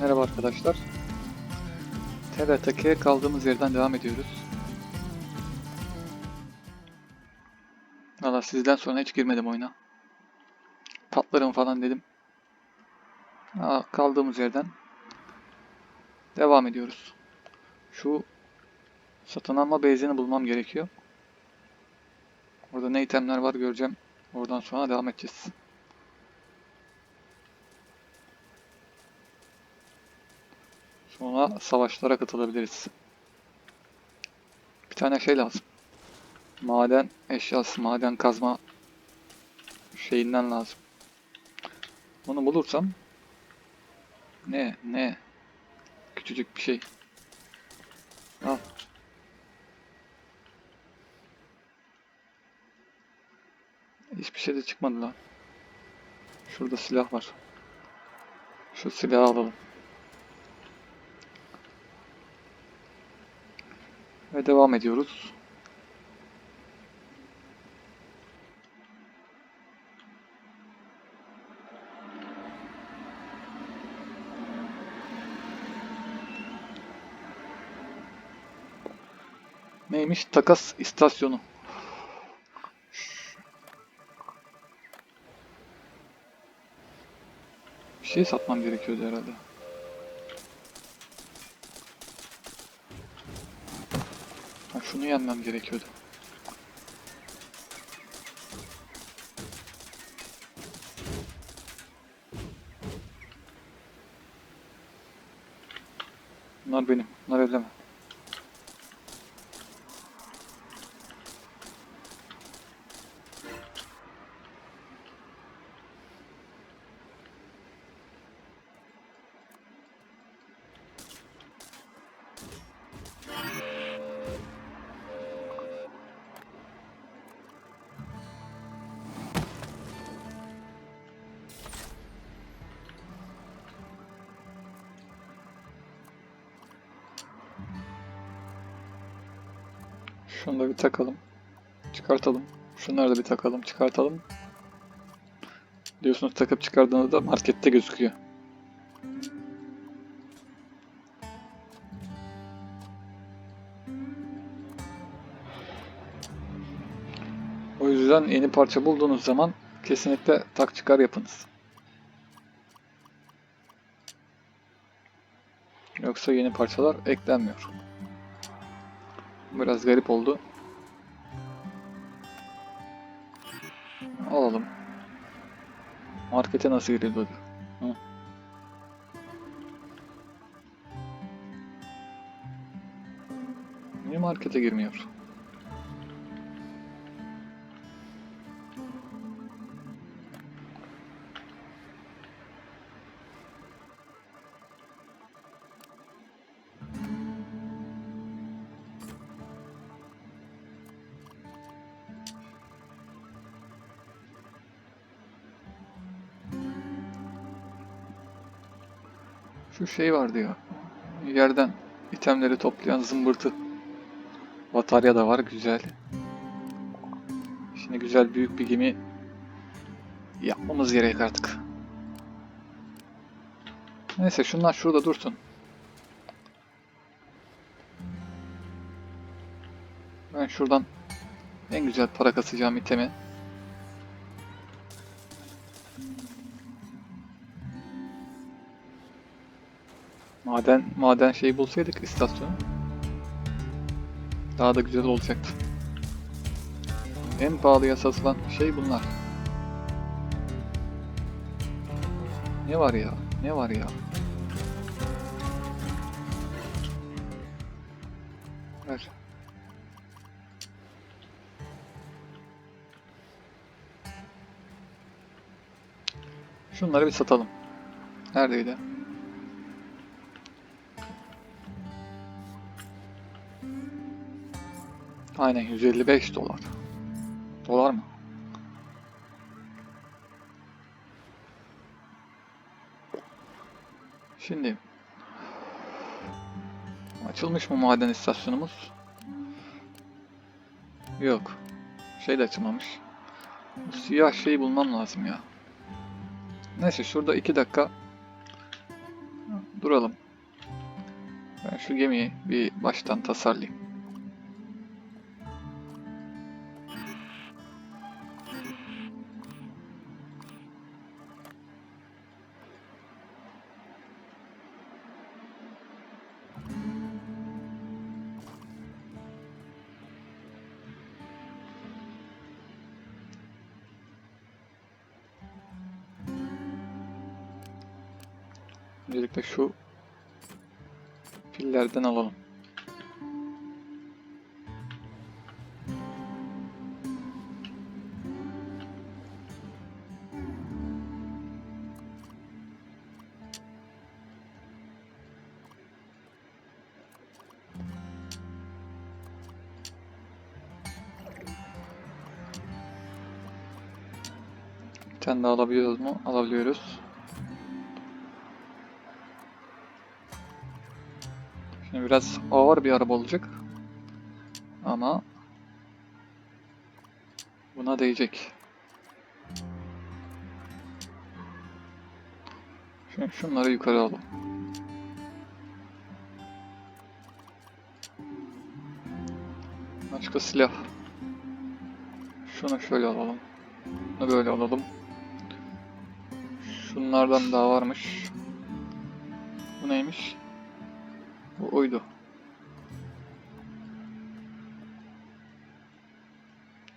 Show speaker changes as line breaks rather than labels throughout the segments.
Merhaba arkadaşlar. TRTK'ye kaldığımız yerden devam ediyoruz. Valla sizden sonra hiç girmedim oyuna. Patlarım falan dedim. Aa, kaldığımız yerden devam ediyoruz. Şu satın alma base'ini bulmam gerekiyor. Orada ne itemler var göreceğim. Oradan sonra devam edeceğiz. Sonra savaşlara katılabiliriz. Bir tane şey lazım. Maden eşyası, maden kazma şeyinden lazım. Onu bulursam ne ne küçücük bir şey. Al. Hiçbir şey de çıkmadı lan. Şurada silah var. Şu silahı alalım. Ve devam ediyoruz. Neymiş? Takas istasyonu. Bir şey satmam gerekiyordu herhalde. Şunu yenmem gerekiyordu. Bunlar benim. Bunlar elleme. Şunu da bir takalım. Çıkartalım. Şunları da bir takalım. Çıkartalım. Diyorsunuz takıp çıkardığınızda markette gözüküyor. O yüzden yeni parça bulduğunuz zaman kesinlikle tak çıkar yapınız. Yoksa yeni parçalar eklenmiyor. Biraz garip oldu. Alalım. Markete nasıl girildi? Hı. Niye markete girmiyor? Şu şey vardı ya. Yerden itemleri toplayan zımbırtı. Batarya da var güzel. Şimdi güzel büyük bir gemi yapmamız gerek artık. Neyse şunlar şurada dursun. Ben şuradan en güzel para kasacağım itemi Maden maden şeyi bulsaydık istasyonu daha da güzel olacaktı. En pahalıya satılan şey bunlar. Ne var ya? Ne var ya? Ver. Şunları bir satalım. Neredeydi? Aynen 155 dolar. Dolar mı? Şimdi açılmış mı maden istasyonumuz? Yok. Şey de açılmamış. Bu siyah şeyi bulmam lazım ya. Neyse şurada 2 dakika duralım. Ben şu gemiyi bir baştan tasarlayayım. Öncelikle şu pillerden alalım. Bir tane daha alabiliyoruz mu? Alabiliyoruz. Biraz ağır bir araba olacak. Ama buna değecek. Şimdi şunları yukarı alalım. Başka silah. Şunu şöyle alalım. Bunu böyle alalım. Şunlardan daha varmış. Bu neymiş? Bu oydu.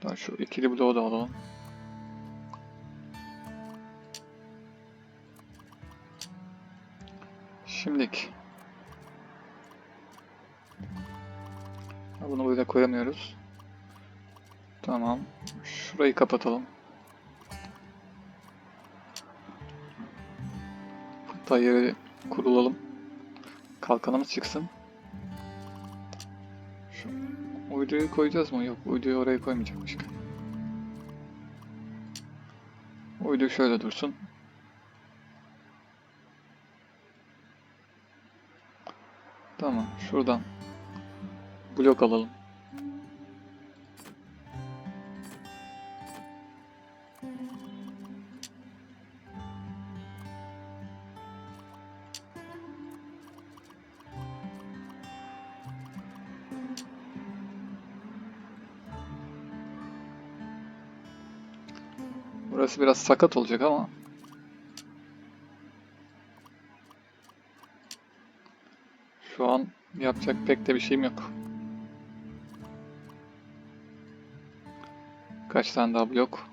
Daha şu ikili bloğu da alalım. Şimdilik. Bunu böyle koyamıyoruz. Tamam. Şurayı kapatalım. Hatta yeri kurulalım. Kalkanımız çıksın. Şu uyduyu koyacağız mı? Yok, uyduyu oraya koymayacakmışız. Uydu şöyle dursun. Tamam, şuradan blok alalım. Burası biraz sakat olacak ama şu an yapacak pek de bir şeyim yok. Kaç tane daha blok?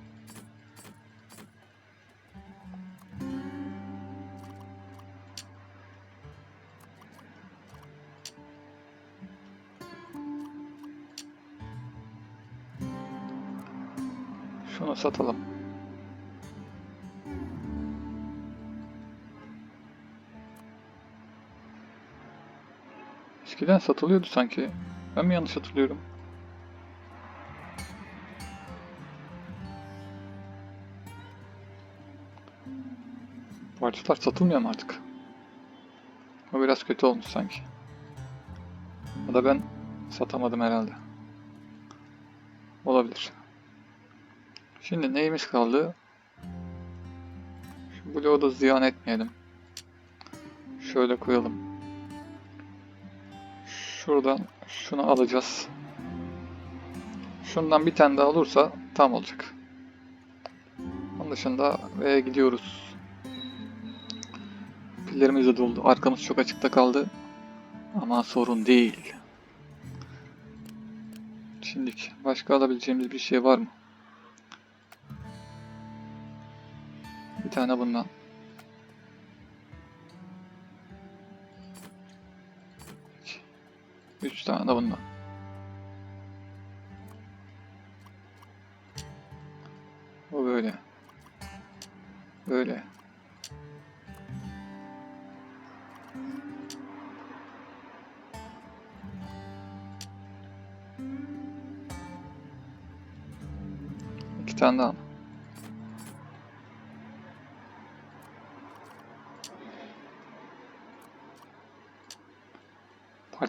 Şunu satalım. Eskiden satılıyordu sanki. Ben mi yanlış hatırlıyorum? Parçalar satılmıyor mu artık? O biraz kötü olmuş sanki. Ya da ben satamadım herhalde. Olabilir. Şimdi neyimiz kaldı? Şu bloğu da ziyan etmeyelim. Şöyle koyalım. Şuradan şunu alacağız. Şundan bir tane daha olursa tam olacak. Onun dışında ve gidiyoruz. Pillerimiz de doldu. Arkamız çok açıkta kaldı. Ama sorun değil. Şimdilik başka alabileceğimiz bir şey var mı? Bir tane bundan. 3 tane de bundan. O böyle. Böyle. İki tane daha.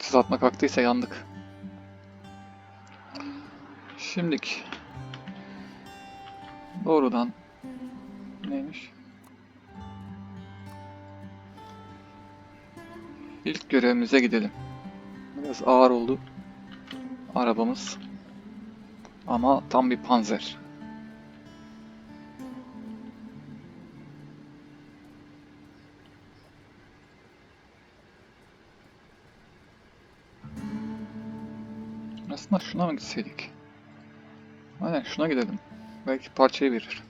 Parça satma kalktıysa yandık. Şimdik. Doğrudan neymiş? İlk görevimize gidelim. Biraz ağır oldu. Arabamız. Ama tam bir panzer. Aslında şuna mı gitseydik? Aynen şuna gidelim. Belki parçayı verir.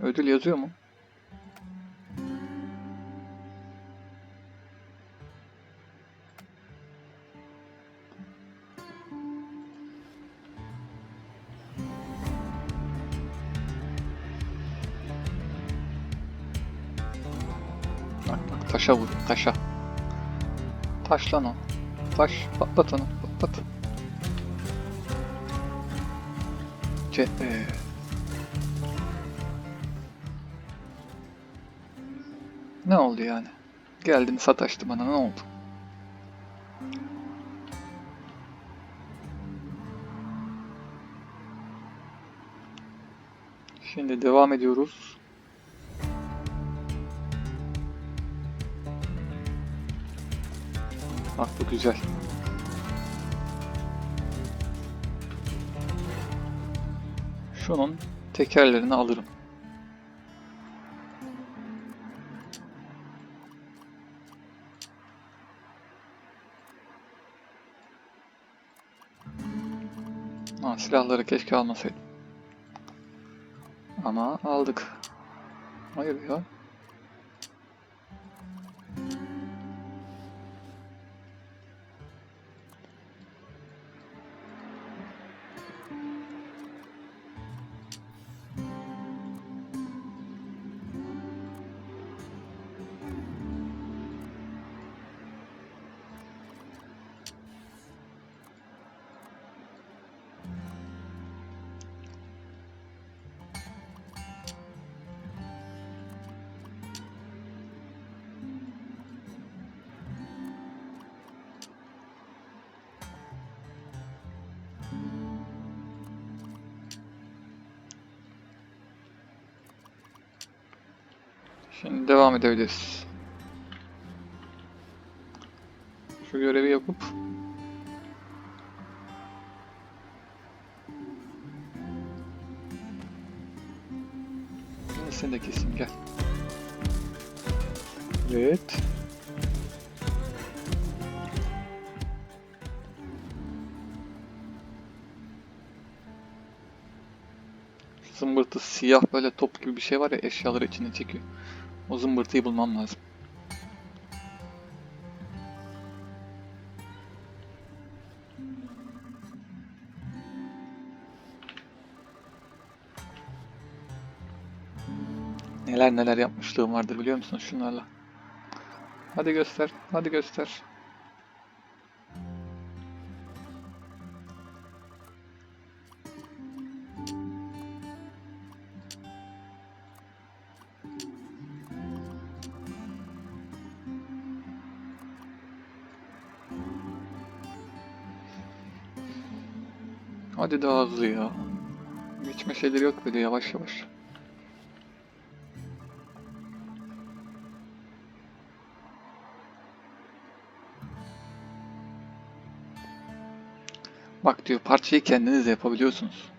Ödül yazıyor mu? Bak bak taşa vur taşa. Taş lan o. Taş patlat onu patlat. Ce e. Ne oldu yani? Geldin sataştı bana ne oldu? Şimdi devam ediyoruz. Bak bu güzel. Şunun tekerlerini alırım. Ha, silahları keşke almasaydım. Ama aldık. Hayır ya. Şimdi devam edebiliriz. Şu görevi yapıp Seni de keseyim gel. Evet. Zımbırtı siyah böyle top gibi bir şey var ya eşyaları içine çekiyor. O zımbırtıyı bulmam lazım. Neler neler yapmışlığım vardır biliyor musun şunlarla. Hadi göster, hadi göster. Hadi daha hızlı ya. Geçme şeyleri yok böyle yavaş yavaş. Bak diyor parçayı kendiniz de yapabiliyorsunuz.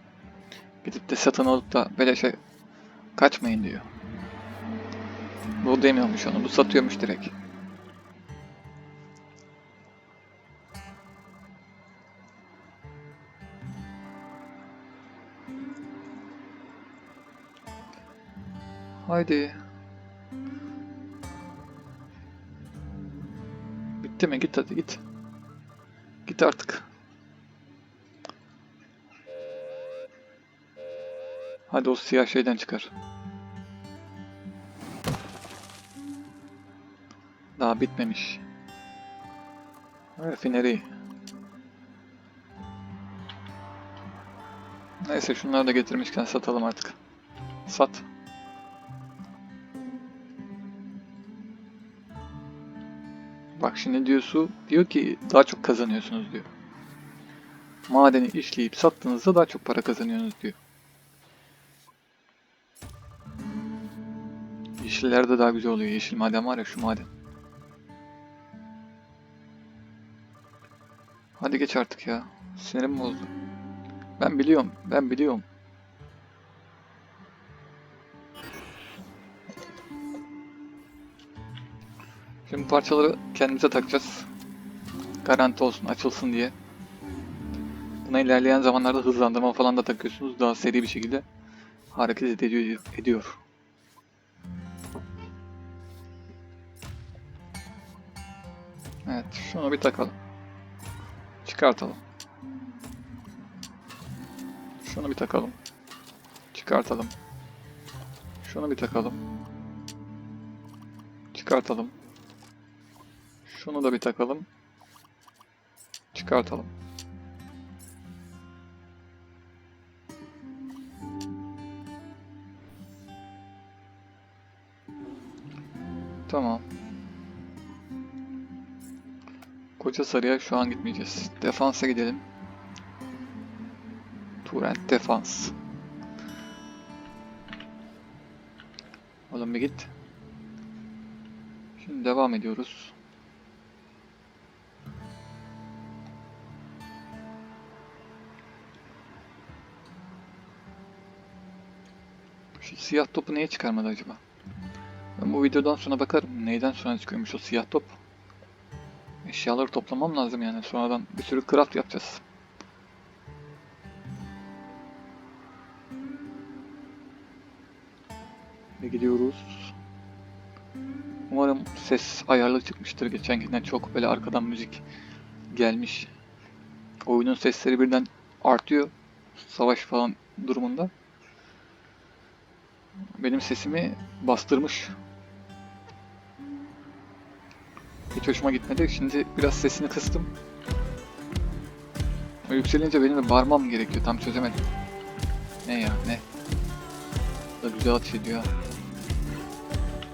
Gidip de satın alıp da böyle şey kaçmayın diyor. Bu demiyormuş onu, bu satıyormuş direkt. Haydi. Bitti mi? Git hadi git. Git artık. Hadi o siyah şeyden çıkar. Daha bitmemiş. Rafineri. Neyse şunları da getirmişken satalım artık. Sat. Bak şimdi diyorsu diyor ki daha çok kazanıyorsunuz diyor. Madeni işleyip sattığınızda daha çok para kazanıyorsunuz diyor. Yeşiller de daha güzel oluyor. Yeşil maden var ya şu maden. Hadi geç artık ya. Sinirim bozdu. Ben biliyorum. Ben biliyorum. Şimdi parçaları kendimize takacağız. Garanti olsun, açılsın diye. Buna ilerleyen zamanlarda hızlandırma falan da takıyorsunuz. Daha seri bir şekilde hareket ediyor. ediyor. Evet, şunu bir takalım. Çıkartalım. Şunu bir takalım. Çıkartalım. Şunu bir takalım. Çıkartalım. Şunu da bir takalım. Çıkartalım. Tamam. Koca Sarı'ya şu an gitmeyeceğiz. Defansa gidelim. Turent defans. Oğlum bir git. Şimdi devam ediyoruz. Siyah topu niye çıkarmadı acaba? Ben bu videodan sonra bakarım. Neyden sonra çıkıyormuş o siyah top. Eşyaları toplamam lazım yani. Sonradan bir sürü craft yapacağız. Ve gidiyoruz. Umarım ses ayarlı çıkmıştır. Geçenkinden çok böyle arkadan müzik gelmiş. Oyunun sesleri birden artıyor. Savaş falan durumunda. Benim sesimi bastırmış. Hiç hoşuma gitmedi. Şimdi biraz sesini kıstım. O yükselince benim de bağırmam gerekiyor. Tam çözemedim. Ne ya ne? Da güzel atış ediyor.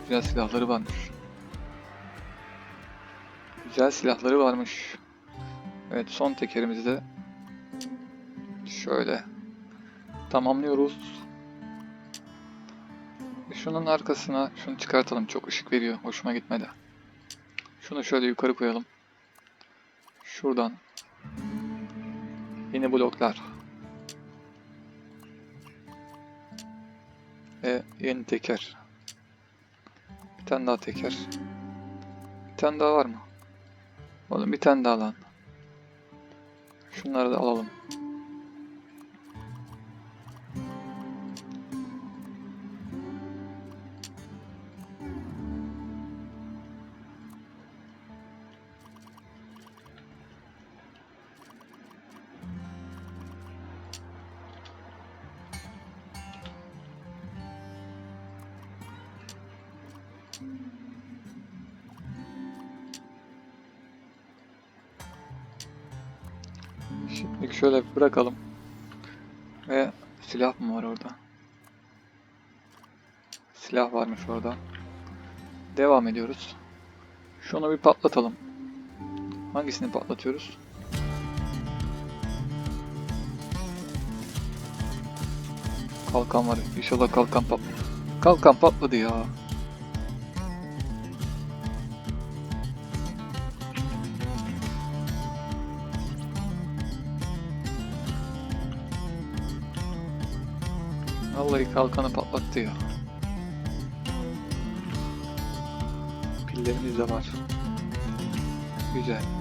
Güzel silahları varmış. Güzel silahları varmış. Evet son tekerimizi de şöyle tamamlıyoruz. Şunun arkasına şunu çıkartalım. Çok ışık veriyor. Hoşuma gitmedi. Şunu şöyle yukarı koyalım. Şuradan. Yeni bloklar. Ve yeni teker. Bir tane daha teker. Bir tane daha var mı? Oğlum bir tane daha lan. Şunları da alalım. Şimdi şöyle bırakalım. Ve silah mı var orada? Silah varmış orada. Devam ediyoruz. Şunu bir patlatalım. Hangisini patlatıyoruz? Kalkan var. İnşallah kalkan patladı. Kalkan patladı ya. Vallahi kalkanı patlattı ya. Pillerimiz de var. Güzel.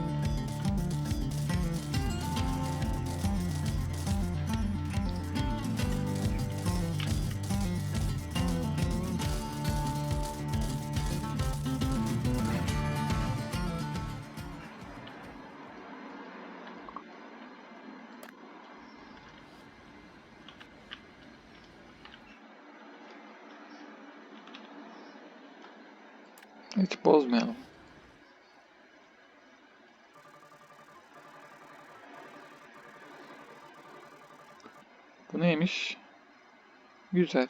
Bu neymiş? Güzel.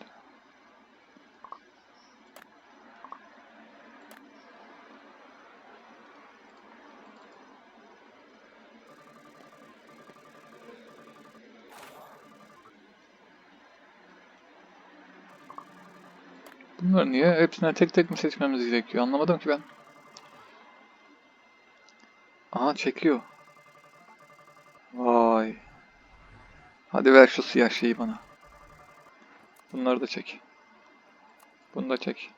Bunları niye? Hepsine tek tek mi seçmemiz gerekiyor? Anlamadım ki ben. Aha çekiyor. Hadi ver şu siyah şeyi bana. Bunları da çek. Bunu da çek.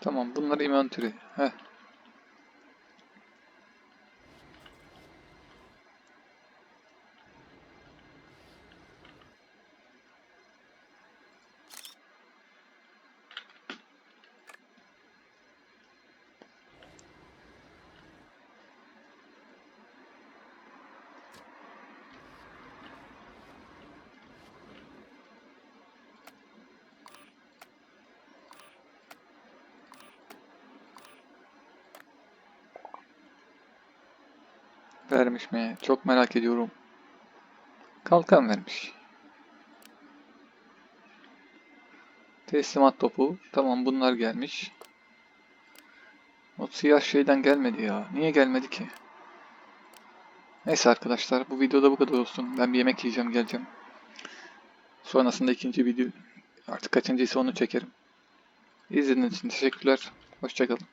Tamam bunlar inventory. Heh. Vermiş mi? Çok merak ediyorum. Kalkan vermiş. Teslimat topu. Tamam bunlar gelmiş. O siyah şeyden gelmedi ya. Niye gelmedi ki? Neyse arkadaşlar bu videoda bu kadar olsun. Ben bir yemek yiyeceğim geleceğim. Sonrasında ikinci video artık kaçıncıysa onu çekerim. İzlediğiniz için teşekkürler. Hoşçakalın.